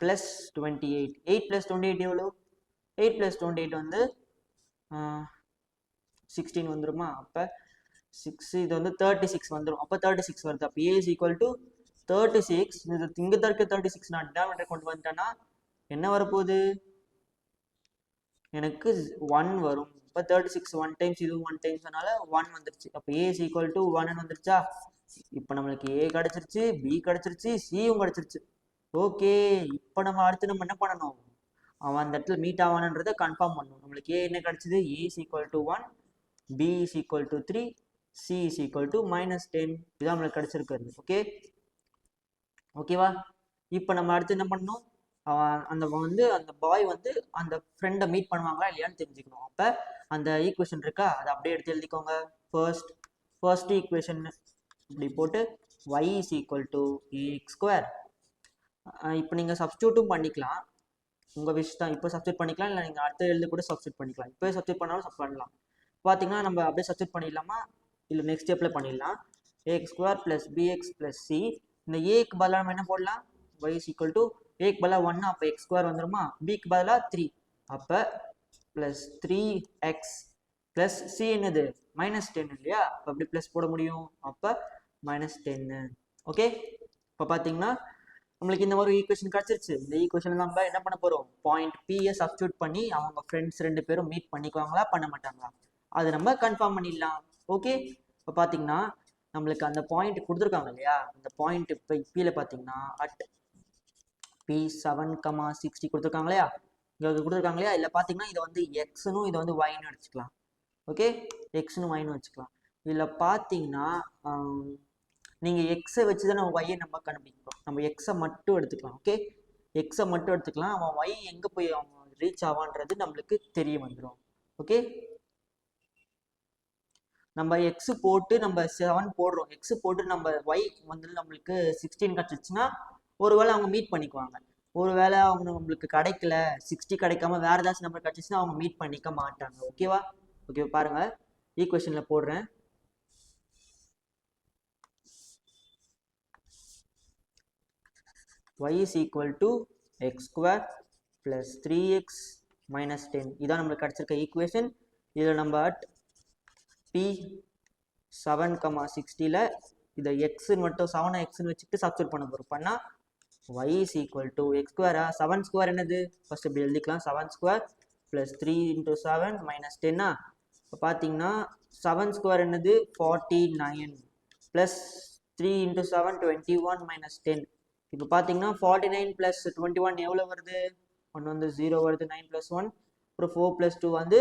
plus twenty eight eight plus twenty eight எவ்வளோ எயிட் ப்ளஸ் டுவெண்ட்டி எயிட் வந்து சிக்ஸ்டீன் வந்துருமா? அப்போ சிக்ஸ் இது வந்து தேர்ட்டி சிக்ஸ் வந்துடும் அப்போ தேர்ட்டி சிக்ஸ் வருது. அப்போ A is equal to thirty six இது இங்கே தான் இருக்க தேர்ட்டி சிக்ஸ் நான் டினாமினேட்டர் கொண்டு வந்துட்டேன்னா என்ன வரப்போகுது? எனக்கு ஒன் வரும். இப்போ தேர்ட்டி சிக்ஸ் ஒன் டைம்ஸ் இது ஒன் டைம்ஸ் அதனால ஒன் வந்துருச்சு. அப்போ ஏ இஸ் ஈக்குவல் டு ஒன்னு வந்துருச்சா? இப்போ நம்மளுக்கு ஏ கிடச்சிருச்சு பி கிடச்சிருச்சு சியும் கிடச்சிருச்சு. ஓகே இப்போ நம்ம அடுத்து நம்ம என்ன பண்ணணும்? அவன் அந்த இடத்துல மீட் ஆவானன்றதை கன்ஃபார்ம் பண்ணணும். நம்மளுக்கு ஏ என்ன கிடச்சிது? A is equal to one B is equal to three C is equal to minus ten இதுதான் நம்மளுக்கு கிடச்சிருக்கிறது. ஓகே ஓகேவா இப்போ நம்ம அடுத்து என்ன பண்ணணும்? அவன் அந்த வந்து அந்த பாய் வந்து அந்த ஃப்ரெண்டை மீட் பண்ணுவாங்களா இல்லையான்னு தெரிஞ்சுக்கணும். அப்போ அந்த ஈக்குவேஷன் இருக்கா? அதை அப்படியே எடுத்து எழுதிக்கோங்க. ஃபர்ஸ்ட் ஃபர்ஸ்ட் ஈக்குவேஷன் இப்படி போட்டு y is equal to ax square இப்போ நீங்கள் சப்ஸ்டியூட்டும் பண்ணிக்கலாம். உங்கள் விஷ் தான். இப்போ சப்ஸ்டியூட் பண்ணிக்கலாம். இல்லை நீங்கள் அடுத்த எழுது கூட சப்ஸ்டியூட் பண்ணிக்கலாம். இப்போ சப்ஸ்டியூட் பண்ணாலும் சப் பண்ணலாம். பார்த்தீங்கன்னா நம்ம அப்படியே சப்ஸ்டியூட் பண்ணிடலாமா? இல்லை நெக்ஸ்ட் ஸ்டெப்பில் பண்ணிடலாம். Ax square plus bx plus C இந்த ஏக்கு பதிலாக நம்ம என்ன போடலாம்? ஒய் இஸ் ஈக்குவல் டு ஏக்கு பதிலாக ஒன்று அப்போ எக்ஸ் ஸ்கொயர் வந்துருமா? பிக்கு பதிலாக த்ரீ அப்போ plus three x plus C என்னது? மைனஸ் டென் இல்லையா? அப்போ அப்படி ப்ளஸ் போட முடியும்? அப்போ மைனஸ் டென்னு ஓகே இப்போ பார்த்தீங்கன்னா நம்மளுக்கு இந்த மாதிரி ஈக்குவேஷன் கிடச்சிருச்சு. இந்த ஈக்குவேஷன் நம்ம என்ன பண்ண போகிறோம் பாயிண்ட் பியை சப்ஸ்டியூட் பண்ணி அவங்க ஃப்ரெண்ட்ஸ் ரெண்டு பேரும் மீட் பண்ணிக்குவாங்களா? பண்ண மாட்டாங்களா? அது நம்ம கன்ஃபார்ம் பண்ணிடலாம். ஓகே இப்போ பார்த்தீங்கன்னா நம்மளுக்கு அந்த பாயிண்ட் கொடுத்துருக்காங்க இல்லையா? அந்த பாயிண்ட் இப்போ பியில் பார்த்தீங்கன்னா at B seven comma sixty கொடுத்துருக்காங்க இல்லையா இங்கே கொடுத்துருக்காங்க இல்லையா இல்லை பார்த்தீங்கன்னா இதை வந்து எக்ஸ்னும் இதை வந்து ஒயின்னு வச்சுக்கலாம் ஓகே எக்ஸ்னு ஒய்னு வச்சுக்கலாம். இதில் பார்த்தீங்கன்னா நீங்கள் எக்ஸை வச்சு தான் நம்ம ஒய்யை நம்ம கண்டுபிடிக்கிறோம் நம்ம எக்ஸை மட்டும் எடுத்துக்கலாம். ஓகே எக்ஸை மட்டும் எடுத்துக்கலாம். அவன் ஒய் எங்கே போய் அவன் ரீச் ஆவான்றது நம்மளுக்கு தெரிய வந்துடும் ஓகே நம்ம எக்ஸ் போட்டு நம்ம செவன் போடுறோம். எக்ஸ் போட்டு நம்ம ஒய் வந்து நம்மளுக்கு சிக்ஸ்டீன் கிடச்சிச்சுன்னா ஒருவேளை அவங்க மீட் பண்ணிக்குவாங்க. ஒருவேளை அவங்க நம்மளுக்கு கிடைக்கல சிக்ஸ்டி கிடைக்காம வேற ஏதாச்சும் நம்பர் கிடச்சிச்சுன்னா அவங்க மீட் பண்ணிக்க மாட்டாங்க. ஓகேவா ஓகே பாருங்க. ஈக்குவேஷனில் போடுறேன். Y is equal to x square plus 3x minus 10 இதான் நம்மளுக்கு கிடைச்சிருக்க ஈக்குவேஷன் இதில் நம்ம அட் பி செவன் கமா சிக்ஸ்டியில் இதை எக்ஸுன்னு மட்டும் செவனை எக்ஸ்ன்னு வச்சுட்டு சப்ஸ்டியூட் பண்ண போகிறோம் பண்ணால் y is equal to x ஸ்கொயரா seven square என்னது? ஃபர்ஸ்ட் இப்படி எழுதிக்கலாம். Seven square plus three into seven minus டென்னா இப்போ பார்த்தீங்கன்னா செவன் ஸ்கொயர் என்னது? Forty nine plus three into seven twenty one minus ten இப்போ பார்த்தீங்கன்னா forty nine plus twenty one எவ்வளோ வருது? ஒன்று வந்து ஜீரோ வருது நைன் ப்ளஸ் ஒன் அப்புறம் ஃபோர் ப்ளஸ் டூ வந்து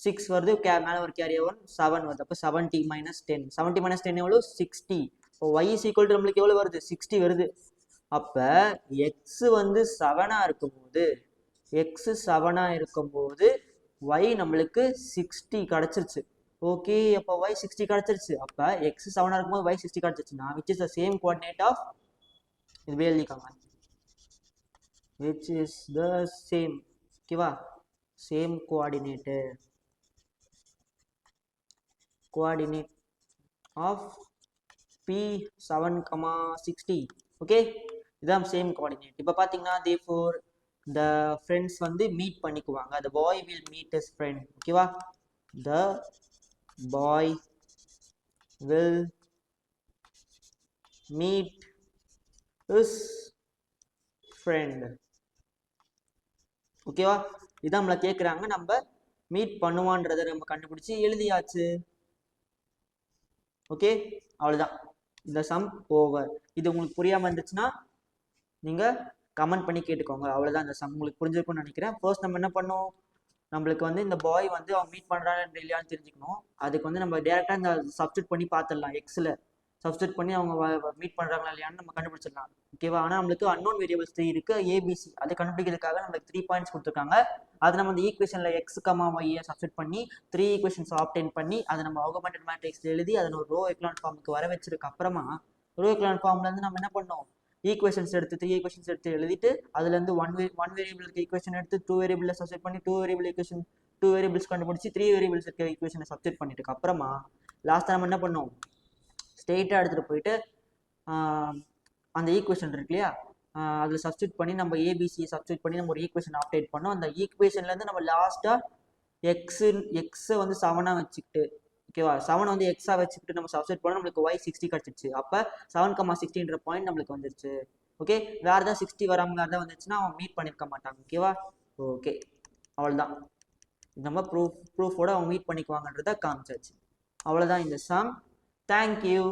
சிக்ஸ் வருது. கே மேலே ஒரு கேரியர் ஒன் செவன் வருது. அப்போ seventy minus ten seventy minus ten எவ்வளோ சிக்ஸ்டி இப்போ ஒய் இஸ் ஈக்குவல் டு நம்மளுக்கு எவ்வளோ வருது? சிக்ஸ்டி வருது. அப்போ எக்ஸ் வந்து செவனாக இருக்கும்போது எக்ஸ் செவனாக இருக்கும்போது ஒய் நம்மளுக்கு சிக்ஸ்டி கிடச்சிருச்சு. ஓகே அப்போ ஒய் சிக்ஸ்டி கிடச்சிருச்சு. அப்போ எக்ஸ் செவனாக இருக்கும்போது y sixty கிடச்சிருச்சுன்னா which is the same coordinate of இது எழுதிக்காங்க. விச் இஸ் த சேம் ஓகேவா same coordinate coordinate of B seven comma sixty okay இதான் சேம் கோஆர்டினேட் இப்போ பார்த்தீங்கன்னா தே ஃபோர் த ஃப்ரெண்ட்ஸ் வந்து மீட் பண்ணிக்குவாங்க. The boy will meet his friend ஓகேவா the boy will meet his friend ஓகேவா இதான் நம்மளை கேட்குறாங்க நம்ம மீட் பண்ணுவான்றதை நம்ம கண்டுபிடிச்சி எழுதியாச்சு. ஓகே அவ்வளோதான் இந்த சம் ஓவர் இது உங்களுக்கு புரியாமல் இருந்துச்சுன்னா நீங்கள் கமெண்ட் பண்ணி கேட்டுக்கோங்க. அவ்வளோதான் இந்த சம் உங்களுக்கு புரிஞ்சிருக்கும்னு நினைக்கிறேன். ஃபர்ஸ்ட் நம்ம என்ன பண்ணோம்? நம்மளுக்கு வந்து இந்த பாய் வந்து அவன் மீட் பண்ணுறான்னு இல்லையான்னு தெரிஞ்சுக்கணும். அதுக்கு வந்து நம்ம டேரெக்டாக இந்த சப்ஸ்டியூட் பண்ணி பார்த்துடலாம். எக்ஸில் சப்ஸ்டியூட் பண்ணி அவங்க மீட் பண்ணுறாங்களா இல்லையான்னு நம்ம கண்டுபிடிச்சிடலாம். ஓகேவா ஆனால் நம்மளுக்கு அன்னோன் வேரியபிள்ஸ் த்ரீ இருக்குது ஏபிசி அதை கண்டுபிடிக்கிறதுக்காக நம்மளுக்கு த்ரீ பாயிண்ட்ஸ் கொடுத்துருக்காங்க. அதை நம்ம இந்த ஈக்குவேஷனில் எக்ஸ் கமா ஒய்யை சப்ஸ்டியூட் பண்ணி த்ரீ ஈக்குவேஷன்ஸ் ஆப்டைன் பண்ணி அதை நம்ம ஆகுமெண்டட் மேட்ரிக்ஸ் எழுதி அதை ஒரு ரோ எக்லான் ஃபார்முக்கு வர வச்சதுக்கு அப்புறமா ரோ எக்லான் ஃபார்ம்லேருந்து நம்ம என்ன பண்ணோம்? ஈக்குவேஷன்ஸ் எடுத்து த்ரீ ஈக்குவேஷன்ஸ் எடுத்து எழுதிட்டு அதுலேருந்து ஒன் வே ஒன் வேரியபிளுக்கு ஈக்குவேஷன் எடுத்து டூ வேரியபிளில் சப்ஸ்டியூட் பண்ணி two variable equation two variables கண்டுபிடிச்சி த்ரீ வேரியபிள்ஸ் இருக்க ஈக்குவேஷனை சப்ஸ்டியூட் பண்ணிட்டு அப்புறமா லாஸ்ட்டாக நம்ம என்ன பண்ணோம்? ஸ்ட்ரெயிட்டாக எடுத்துகிட்டு போயிட்டு அந்த ஈக்குவேஷன் இருக்கு இல்லையா அதில் சப்ஸ்டியூட் பண்ணி நம்ம ஏபிசி சப்ஸ்டியூட் பண்ணி நம்ம ஒரு ஈக்குவேஷன் அப்டேட் பண்ணோம். அந்த ஈக்குவேஷன்லேருந்து நம்ம லாஸ்ட்டாக எக்ஸு எக்ஸை வந்து செவனாக வச்சுக்கிட்டு ஓகேவா செவன் வந்து எக்ஸாக வச்சுக்கிட்டு நம்ம சப்ஸ்டியூட் பண்ணோம் நம்மளுக்கு ஒய் சிக்ஸ்டி கிடச்சிருச்சு. அப்போ செவன் கமா சிக்ஸ்டின்ற பாயிண்ட் நம்மளுக்கு வந்துருச்சு. ஓகே வேறு ஏதாவது சிக்ஸ்டி வராமல் வேறு ஏதாவது வந்துச்சுன்னா அவன் மீட் பண்ணியிருக்க மாட்டாங்க ஓகேவா ஓகே அவ்வளோதான் நம்ம ப்ரூஃப் ப்ரூஃபோட அவங்க மீட் பண்ணிக்குவாங்கன்றத காமிச்சாச்சு. அவ்வளோதான் இந்த சாங் சம் தேங்க்யூ